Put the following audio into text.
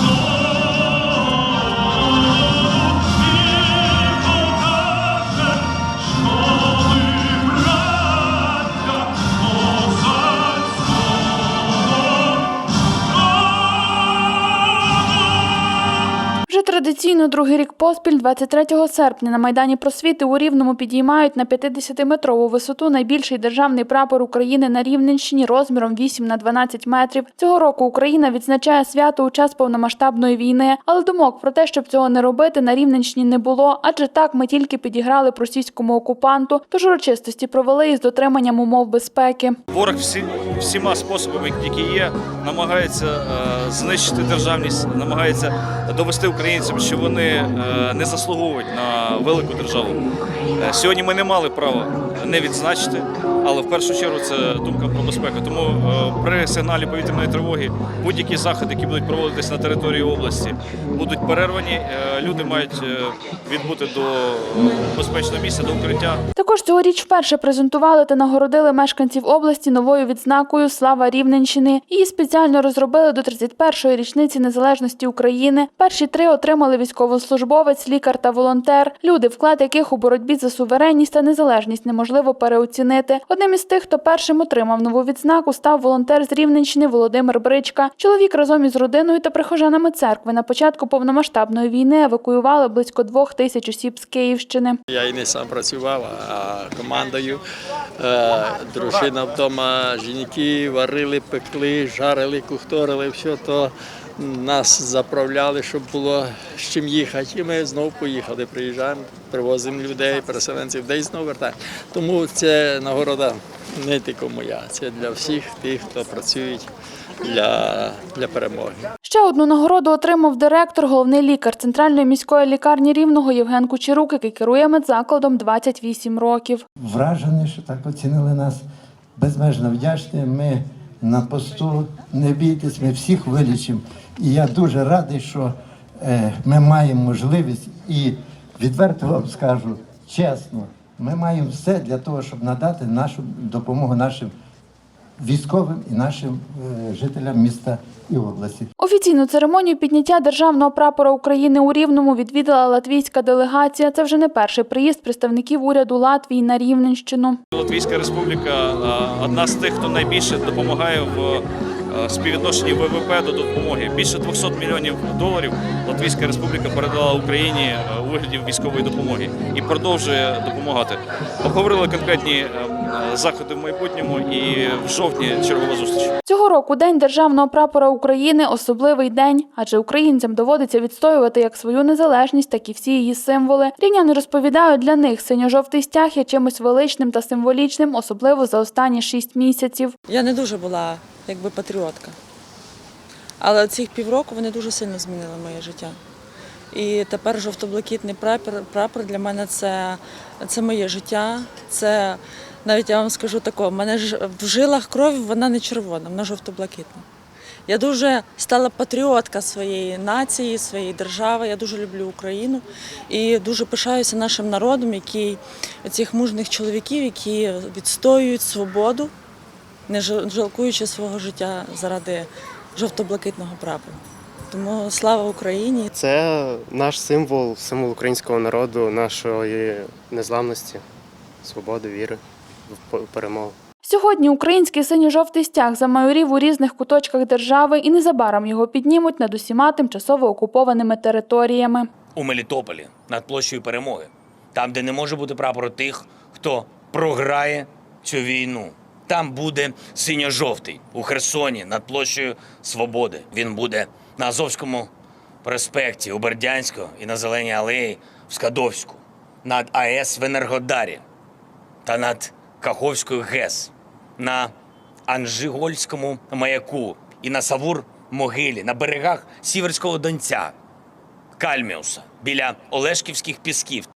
Oh, Офіційно другий рік поспіль, 23 серпня, на Майдані Просвіти у Рівному підіймають на 50-метрову висоту найбільший державний прапор України на Рівненщині розміром 8 на 12 метрів. Цього року Україна відзначає свято у час повномасштабної війни, але думок про те, щоб цього не робити, на Рівненщині не було, адже так ми тільки підіграли російському окупанту, тож урочистості провели із дотриманням умов безпеки. Ворог всі, всіма способами, які є, намагається е, знищити державність, намагається довести українцям, що вони е, не заслуговують на велику державу. Е, сьогодні ми не мали права не відзначити, але в першу чергу це думка про безпеку. Тому е, при сигналі повітряної тривоги будь-які заходи, які будуть проводитись на території області, будуть перервані. Е, люди мають е, відбути до е, безпечного місця, до укриття. Також цьогоріч вперше презентували та нагородили мешканців області новою відзнакою Слава Рівненщини. Її спеціально розробили до 31-ї річниці незалежності України. Перші три отримали військовослужбовець, лікар та волонтер. Люди, вклад яких у боротьбі за суверенність та незалежність неможливо переоцінити. Одним із тих, хто першим отримав нову відзнаку, став волонтер з Рівненщини Володимир Бричка. Чоловік разом із родиною та прихожанами церкви на початку повномасштабної війни евакуювали близько двох тисяч осіб з Київщини. Я і не сам працював, а командою. Е, Дружина вдома, жінки варили, пекли, жарили, кухторили, все то нас заправляли, щоб було з чим їхати. І ми знову поїхали. Приїжджаємо, привозимо людей, переселенців, де і знову вертаємо. Тому це нагорода не тільки моя, це для всіх тих, хто працюють для, для перемоги. Ще одну нагороду отримав директор, головний лікар Центральної міської лікарні Рівного Євген Кучерук, який керує медзакладом 28 років. вражений, що так оцінили нас. Безмежно вдячні. Ми на посту не бійтесь, ми всіх вилічимо. І я дуже радий, що е, ми маємо можливість і відверто вам скажу чесно, ми маємо все для того, щоб надати нашу допомогу нашим військовим і нашим е, жителям міста і області. Офіційну церемонію підняття державного прапора України у Рівному відвідала латвійська делегація. Це вже не перший приїзд представників уряду Латвії на Рівненщину. Латвійська республіка е, одна з тих, хто найбільше допомагає в співвідношенні ВВП до допомоги. Більше 200 мільйонів доларів Латвійська республіка передала Україні е, у вигляді військової допомоги і продовжує допомагати. Обговорили конкретні е, е, заходи в майбутньому і в жовтні чергова зустріч. Цього року День державного прапора України особливий день, адже українцям доводиться відстоювати як свою незалежність, так і всі її символи. Рівняни розповідають, для них синьо-жовтий стяг є чимось величним та символічним, особливо за останні шість місяців. Я не дуже була якби патріотка. Але цих півроку вони дуже сильно змінили моє життя. І тепер жовто-блакитний прапор, прапор для мене це, це моє життя. Це навіть я вам скажу таке, в мене ж в жилах крові вона не червона, вона жовто-блакитна. Я дуже стала патріотка своєї нації, своєї держави. Я дуже люблю Україну і дуже пишаюся нашим народом, який цих мужних чоловіків, які відстоюють свободу, не жал- жалкуючи свого життя заради жовто-блакитного прапору. Тому слава Україні! Це наш символ, символ українського народу, нашої незламності, свободи, віри в перемогу. Сьогодні український синьо-жовтий стяг замайорів у різних куточках держави і незабаром його піднімуть над усіма тимчасово окупованими територіями. у Мелітополі над площею перемоги, там, де не може бути прапору тих, хто програє цю війну. Там буде синьо-жовтий у Херсоні над площею Свободи. Він буде на Азовському проспекті у Бердянську і на Зеленій алеї в Скадовську, над АЕС в Енергодарі та над Каховською ГЕС, на Анжигольському маяку і на Савур могилі, на берегах Сіверського Донця. Кальміуса біля Олешківських пісків